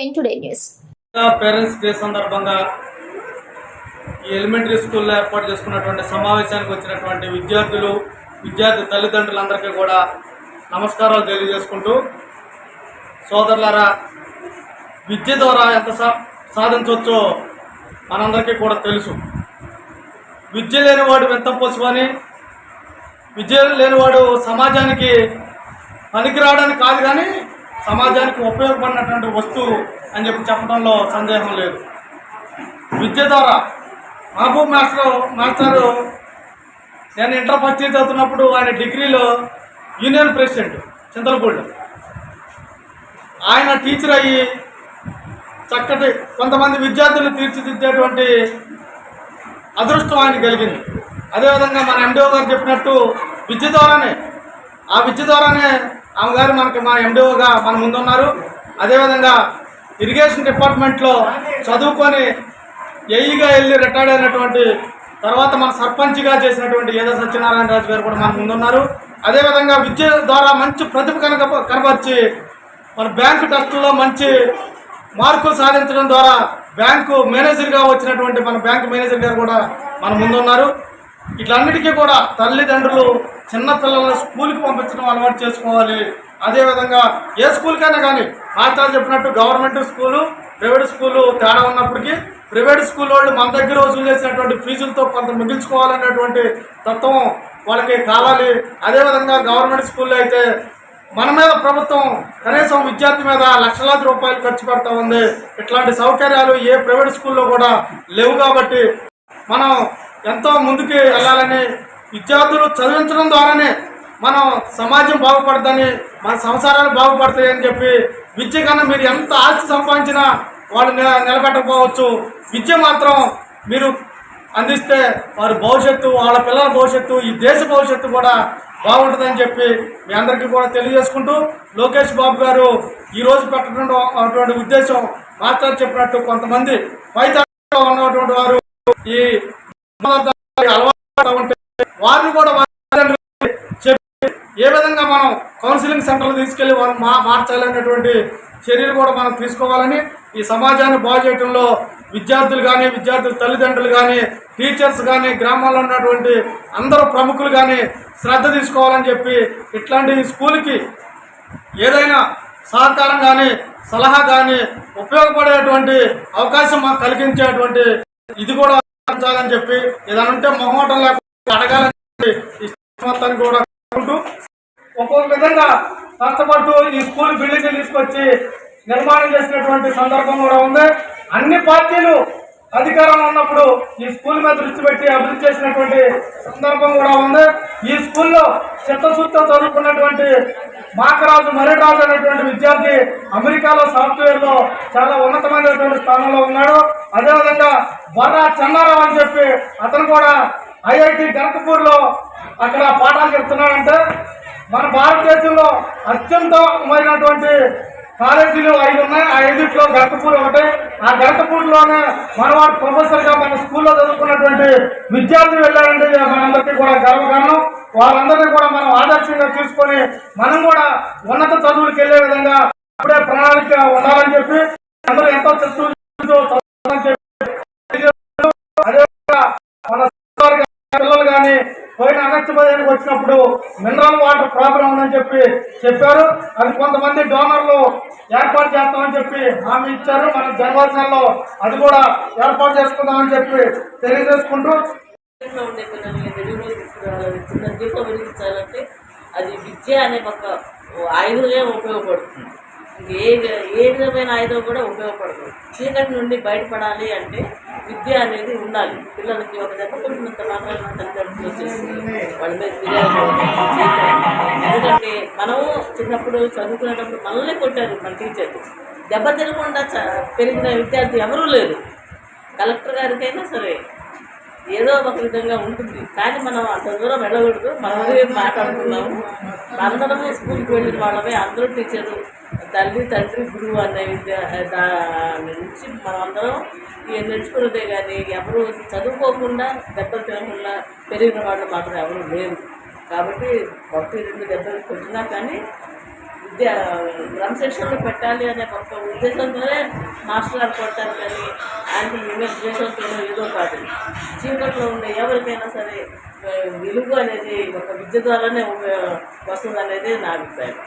N today news parents day సందర్భంగా ఈ elementary స్కూల్లో ఏర్పాటు చేసుకున్నటువంటి సమావేశానికి వచ్చినటువంటి విద్యార్థులు విద్యార్థి తల్లిదండ్రులందరికీ కూడా నమస్కారాలు తెలియజేసుకుంటూ సోదరులారా విద్య ద్వారా ఎంత సా సాధించవచ్చో మనందరికీ కూడా తెలుసు. విద్య లేనివాడు వింత పశువు అని విద్య లేనివాడు సమాజానికి పనికిరావడానికి కాదు కానీ సమాజానికి ఉపయోగపడినటువంటి వస్తువు అని చెప్పి చెప్పడంలో సందేహం లేదు. విద్య ద్వారా మహబూబ్ మాస్టర్ మాస్టరు నేను ఇంటర్ ఫస్ట్ ఇయర్ చదువుతున్నప్పుడు ఆయన డిగ్రీలో యూనియన్ ప్రెసిడెంట్ చింతలపూడి. ఆయన టీచర్ అయ్యి చక్కటి కొంతమంది విద్యార్థులు తీర్చిదిద్దేటువంటి అదృష్టం ఆయన కలిగింది. అదేవిధంగా మన ఎండిఓ గారు చెప్పినట్టు విద్య ద్వారానే ఆ విద్య ద్వారానే ఆమె గారు మనకి మన ఎండిఓగా మన ముందున్నారు. అదేవిధంగా ఇరిగేషన్ డిపార్ట్మెంట్లో చదువుకొని ఎయిగా వెళ్ళి రిటైర్డ్ అయినటువంటి తర్వాత మన సర్పంచ్గా చేసినటువంటి ఏదో సత్యనారాయణ రాజు గారు కూడా మన ముందున్నారు. అదేవిధంగా విద్య ద్వారా మంచి ప్రతిభ కనుక కనపరిచి మన బ్యాంకు టెస్టుల్లో మంచి మార్కులు సాధించడం ద్వారా బ్యాంకు మేనేజర్గా వచ్చినటువంటి మన బ్యాంకు మేనేజర్ గారు కూడా మన ముందున్నారు. ఇట్లన్నిటికీ కూడా తల్లిదండ్రులు చిన్నపిల్లలను స్కూల్కి పంపించడం అలవాటు చేసుకోవాలి. అదేవిధంగా ఏ స్కూల్కైనా కానీ ఆచార్య చెప్పినట్టు గవర్నమెంట్ స్కూలు ప్రైవేట్ స్కూలు తేడా ఉన్నప్పటికీ ప్రైవేట్ స్కూల్ వాళ్ళు మన దగ్గర వసూలు చేసినటువంటి ఫీజులతో కొంత మిగిల్చుకోవాలనేటువంటి తత్వం వాళ్ళకి కావాలి. అదేవిధంగా గవర్నమెంట్ స్కూల్లో అయితే మన మీద ప్రభుత్వం కనీసం విద్యార్థి మీద లక్షలాది రూపాయలు ఖర్చు పెడతా ఉంది. ఇట్లాంటి సౌకర్యాలు ఏ ప్రైవేట్ స్కూల్లో కూడా లేవు కాబట్టి మనం ఎంతో ముందుకు వెళ్ళాలని విద్యార్థులు చదివించడం ద్వారానే మనం సమాజం బాగుపడుతుందని మన సంసారాలు బాగుపడతాయని చెప్పి విద్య కన్నా మీరు ఎంత ఆస్తి సంపాదించినా వాళ్ళు నిల- నిలబెట్టకపోవచ్చు. విద్య మాత్రం మీరు అందిస్తే వారి భవిష్యత్తు వాళ్ళ పిల్లల భవిష్యత్తు ఈ దేశ భవిష్యత్తు కూడా బాగుంటుందని చెప్పి మీ అందరికీ కూడా తెలియజేసుకుంటూ లోకేష్ బాబు గారు ఈరోజు పెట్టడం అటువంటి ఉద్దేశం మాస్టర్ చెప్పినట్టు కొంతమంది పైతరంలో ఉన్నటువంటి వారు ఈ అలవాటు వారిని కూడా చెప్పి ఏ విధంగా మనం కౌన్సిలింగ్ సెంటర్లు తీసుకెళ్ళి వారు మా మార్చాలనేటువంటి చర్యలు కూడా మనం తీసుకోవాలని ఈ సమాజాన్ని బాగు చేయడంలో విద్యార్థులు కానీ విద్యార్థుల తల్లిదండ్రులు కానీ టీచర్స్ కానీ గ్రామాల్లో ఉన్నటువంటి అందరూ ప్రముఖులు కానీ శ్రద్ధ తీసుకోవాలని చెప్పి ఇట్లాంటి స్కూల్కి ఏదైనా సహకారం కానీ సలహా కానీ ఉపయోగపడేటువంటి అవకాశం మాకు కలిగించేటువంటి ఇది కూడా ఉంచాలని చెప్పి ఏదైనా ఉంటే మొహమాటం లేకుండా అడగాలని ఈ మొత్తాన్ని కూడా కోరుకుంటూ ఒక్కొక్క విధంగా కష్టపడుతూ ఈ స్కూల్ బిల్డింగ్ తీసుకొచ్చి నిర్మాణం చేసినటువంటి సందర్భం కూడా ఉంది. అన్ని పార్టీలు అధికారంలో ఉన్నప్పుడు ఈ స్కూల్ మీద దృష్టి పెట్టి అభివృద్ధి చేసినటువంటి సందర్భం కూడా ఉంది. ఈ స్కూల్లో చిత్తశుద్ధితో చదువుకున్నటువంటి మాకరాజు మరిరాజు అనేటువంటి విద్యార్థి అమెరికాలో సాఫ్ట్వేర్లో చాలా ఉన్నతమైనటువంటి స్థానంలో ఉన్నాడు. అదేవిధంగా బర్రా చెన్నారావు అని చెప్పి అతను కూడా ఐఐటి గణపూర్లో అక్కడ పాఠాలు చెప్తున్నాడంటే మన భారతదేశంలో అత్యంతమైనటువంటి కాలేజీలు ఐదు ఉన్నాయి. ఆ ఐదుట్లో గణపూర్ ఒకటి. ఆ గణపూర్లోనే మనవాడు ప్రొఫెసర్గా మన స్కూల్లో చదువుకున్నటువంటి విద్యార్థులు వెళ్ళారంటే మనందరికీ కూడా గర్వకారణం. వాళ్ళందరినీ కూడా మనం ఆదర్శంగా తీసుకొని మనం కూడా ఉన్నత చదువులకు వెళ్ళే విధంగా అప్పుడే ప్రణాళిక ఉండాలని చెప్పి అందరూ ఎంతో చదువు చదవాలని చెప్పి అదేవిధంగా మన సార్ గాని, పిల్లలు కానీ పోయిన అగస్త్యపదిహేనుకి వచ్చినప్పుడు మినరల్ వాటర్ ప్రాబ్లం ఉందని చెప్పి చెప్పారు. అది కొంతమంది డోనర్లు ఏర్పాటు చేస్తామని చెప్పి హామీ ఇచ్చారు. మన జనవరి నెలలో అది కూడా ఏర్పాటు చేసుకుందామని చెప్పి తెలియజేసుకుంటూ అది విద్య అనే ఒక ఆయుధమే ఉపయోగపడుతుంది. ఏ ఏ విధమైన ఆయుధం కూడా ఉపయోగపడదు. చీకటి నుండి బయటపడాలి అంటే విద్య అనేది ఉండాలి. పిల్లలకి ఒక దెబ్బ కొట్టినంత మాత్రం తల్లిదండ్రులు వచ్చేస్తుంది వాళ్ళ మీద ఎందుకంటే మనము చిన్నప్పుడు చదువుకునేటప్పుడు మనల్ని కొట్టారు మన టీచర్లు దెబ్బ తినకుండా చ- పెరిగిన విద్యార్థి ఎవరూ లేరు. కలెక్టర్ గారికైనా సరే ఏదో ఒక విధంగా ఉంటుంది. కానీ మనం అంత దూరం వెళ్ళకూడదు. మనమే మాట్లాడుకున్నాము అందరము స్కూల్కి వెళ్ళిన వాళ్ళమే అందరూ టీచరు. తల్లి తండ్రి గురువు అనే విద్య దాని నుంచి మనమందరం ఇవి నేర్చుకున్నదే కానీ ఎవరు చదువుకోకుండా దెబ్బలు తినకుండా పెరిగిన వాళ్ళు మాత్రం ఎవరు లేరు. కాబట్టి ఒకటి రెండు దెబ్బలు కొట్టినా కానీ విద్య క్రమశిక్షణలో పెట్టాలి అనే ఒక ఉద్దేశంతోనే మాస్టర్ కొడతారు కానీ అంటే ఇమేజ్ ఉద్దేశంతో ఏదో కాదు. జీవితంలో ఉండే ఎవరికైనా సరే విలువ అనేది ఒక విద్య ద్వారానే వస్తుంది అనేది నా అభిప్రాయం.